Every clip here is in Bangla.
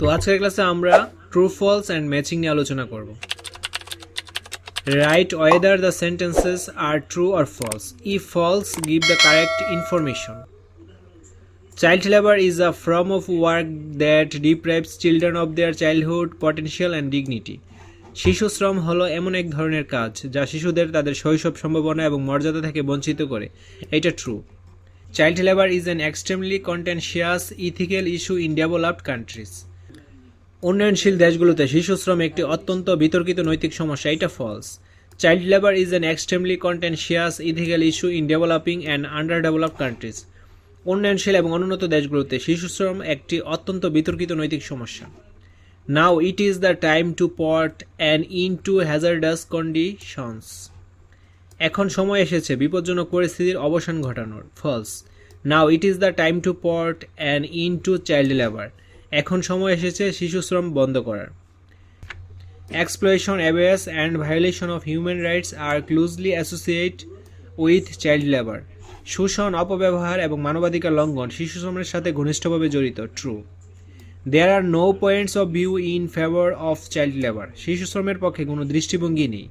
তো আজকের ক্লাসে আমরা ট্রু ফলস অ্যান্ড ম্যাচিং নিয়ে আলোচনা করব। Right whether the sentences are true or false E false give the correct information child labour is a form of work that deprives children of their childhood potential and dignity শিশু শ্রম হলো এমন এক ধরনের কাজ যা শিশুদের তাদের শৈশব সম্ভাবনা এবং মর্যাদা থেকে বঞ্চিত করে। এটা true child labour is an extremely contentious ethical issue in developed countries উন্নয়নশীল দেশগুলোতে শিশু শ্রম একটি অত্যন্ত বিতর্কিত নৈতিক সমস্যা, এটা false child labour is an extremely contentious ethical issue in developing and under developed countries উন্নয়নশীল এবং অনুন্নত দেশগুলোতে শিশু শ্রম একটি অত্যন্ত বিতর্কিত নৈতিক সমস্যা। Now it is the time to put an end to hazardous conditions এখন সময় এসেছে, বিপজ্জনক পরিস্থিতির অবসান ঘটানোর। False now it is the time to put an end to child labour এখন সময় এসেছে শিশু শ্রম বন্ধ করার। Exploitation abuse and violation of human rights are closely associate with child labour শোষণ, অপব্যবহার এবং মানবাধিকার লঙ্ঘন শিশু শ্রমের সাথে ঘনিষ্ঠভাবে জড়িত। True there are no points of view in favour of child labour শিশু শ্রমের পক্ষে কোনো দৃষ্টিভঙ্গি নেই।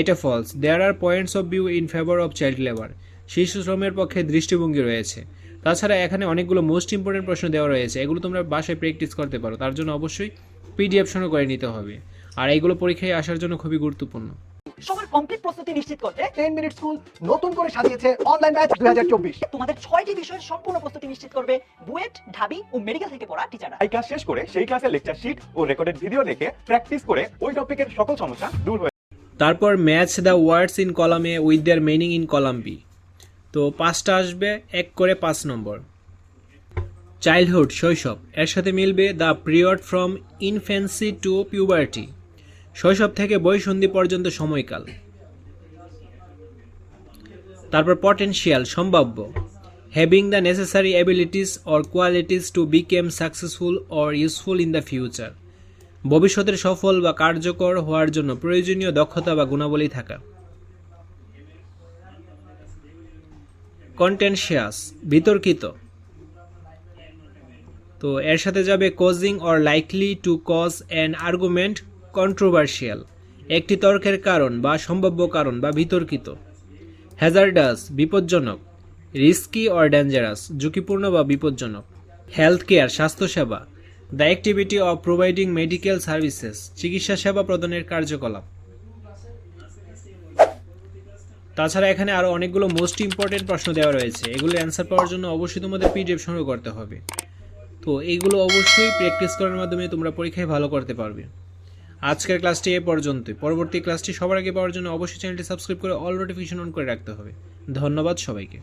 এটা false there are points of view in favour of child labour শিশু শ্রমের পক্ষে দৃষ্টিভঙ্গি রয়েছে। তাছাড়া এখানে অনেকগুলো মোস্ট ইম্পর্টেন্ট প্রশ্ন দেওয়া রয়েছে। এগুলো তোমরা বাসায় প্র্যাকটিস করতে পারো। তার জন্য অবশ্যই পিডিএফ সংগ্রহ করে নিতে হবে। আর এইগুলো পরীক্ষায় আসার জন্য খুবই গুরুত্বপূর্ণ। সবার কমপ্লিট প্রস্তুতি নিশ্চিত করতে টেন মিনিট স্কুল নতুন করে সাজিয়েছে অনলাইন ব্যাচ দুই হাজার চব্বিশ। তোমাদের ছয়টি বিষয়ের সম্পূর্ণ প্রস্তুতি নিশ্চিত করবে বুয়েট ঢাবি ও মেডিকেল থেকে পড়া টিচাররা এই ক্লাস শেষ করে সেই ক্লাসের লেকচার শিট ও রেকর্ডেড ভিডিও দেখে প্র্যাকটিস করে ওই টপিকের সকল সমস্যা দূর হয়ে তারপর ম্যাচ দ্য ওয়ার্ডস ইন কলামে with their meaning in column B তো পাঁচটা আসবে, এক করে পাঁচ নম্বর। চাইল্ডহুড শৈশব, এর সাথে মিলবে the period from infancy to puberty. শৈশব থেকে বয়সন্ধি পর্যন্ত সময়কাল। তারপর পটেনশিয়াল, সম্ভাব্য। Having the necessary abilities or qualities to become successful or useful in the future ভবিষ্যতের সফল বা কার্যকর হওয়ার জন্য প্রয়োজনীয় দক্ষতা বা গুণাবলী থাকা। কন্টেনশিয়াস বিতর্কিত। তো এর সাথে যাবে causing or likely to cause an argument controversial একটি তর্কের কারণ বা সম্ভাব্য কারণ বা বিতর্কিত। হ্যাজার্ডাস বিপজ্জনক রিস্কি অর ডেঞ্জারাস ঝুঁকিপূর্ণ বা বিপজ্জনক। হেলথ কেয়ার স্বাস্থ্যসেবা the activity of providing medical services চিকিৎসা সেবা প্রদানের কার্যকলাপ। তাছাড়া এখানে আরও অনেকগুলো মোস্ট ইম্পর্টেন্ট প্রশ্ন দেওয়া রয়েছে। এগুলোর অ্যান্সার পাওয়ার জন্য অবশ্যই তোমাদের পিডিএফ সংগ্রহ করতে হবে। তো এইগুলো অবশ্যই প্র্যাকটিস করার মাধ্যমে তোমরা পরীক্ষায় ভালো করতে পারবে। আজকের ক্লাসটি এ পর্যন্ত পরবর্তী ক্লাসটি সবার আগে পাওয়ার জন্য অবশ্যই চ্যানেলটি সাবস্ক্রাইব করে অল নোটিফিকেশন অন করে রাখতে হবে। ধন্যবাদ সবাইকে।